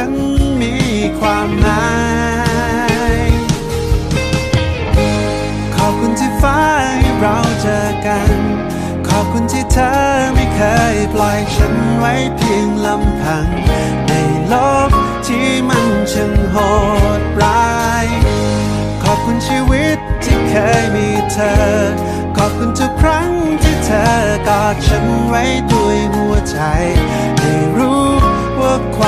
ฉันมีความหมาย ขอบคุณที่ฟ้าให้เราเจอกัน ขอบคุณที่เธอไม่เคยปล่อยฉันไว้เพียงลำพัง ในโลกที่มันช่างโหดร้าย ขอบคุณชีวิตที่เคยมีเธอ ขอบคุณทุกครั้งที่เธอกอดฉันไว้ด้วยหัวใจได้รู้ว่าความ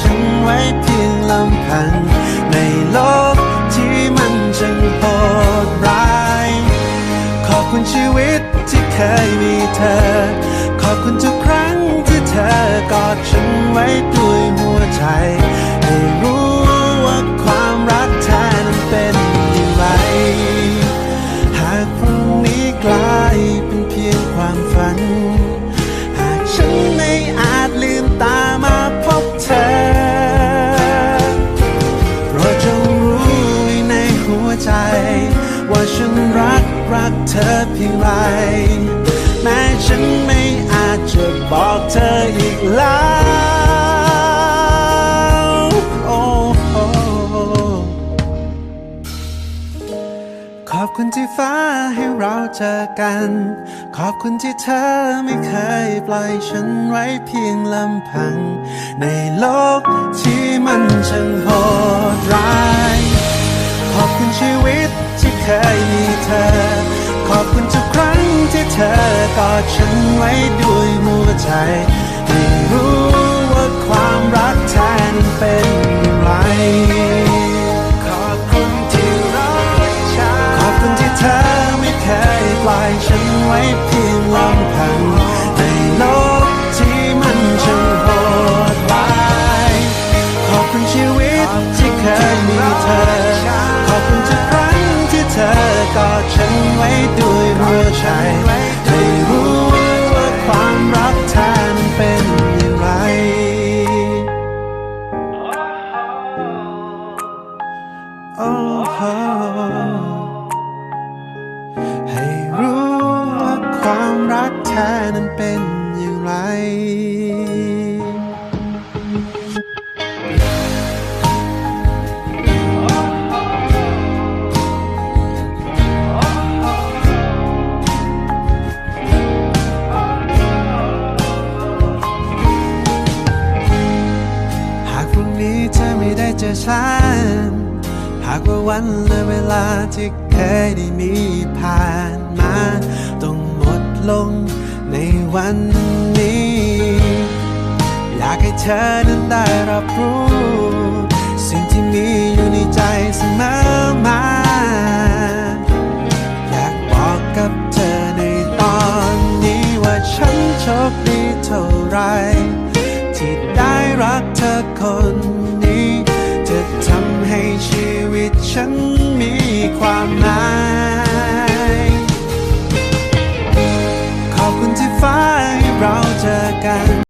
ฉันไว้เพียงลำพัง ในโลกที่มันจังโหดร้าย ขอบคุณชีวิตที่เคยมีเธอ ขอบคุณทุกครั้งที่เธอกอดฉันไว้ด้วยหัวใจ ธอเพียงไร แม้ฉันไม่อาจจะบอกเธออีกแล้วโอ้โอ้ขอบคุณที่ฟ้าให้เราเจอกัน ขอบคุณที่เธอไม่เคยปล่อยฉันไว้เพียงลำพัง ในโลกที่มันช่างโหดร้าย ขอบคุณชีวิตที่เคย อ กอดฉันไว้ด้วยหัวใจให้รู้ว่าความรักแท้นั้นเป็นอย่างไร ขอบคุณที่รักฉัน ขอบคุณที่เธอไม่เคยปล่อยฉันไว้เพียงลำพังในโลกที่มันช่างโหดร้ายขอบคุณชีวิตที่เคยมีเธอ ขอบคุณทุกครั้งที่เธอกอดฉันไว้ด้วย หัวใจให้รู้ว่าความรักแท้นั้นเป็นอย่างไรโอ้โหให้รู้ว่าความรักแท้นั้นเป็นอย่างไร จอฉัน หากว่าวันและเวลาที่เคยได้มีผ่านมา ต้องหมดลงในวันนี้ อยากให้เธอนั้นได้รับรู้ ฉันมีความหนา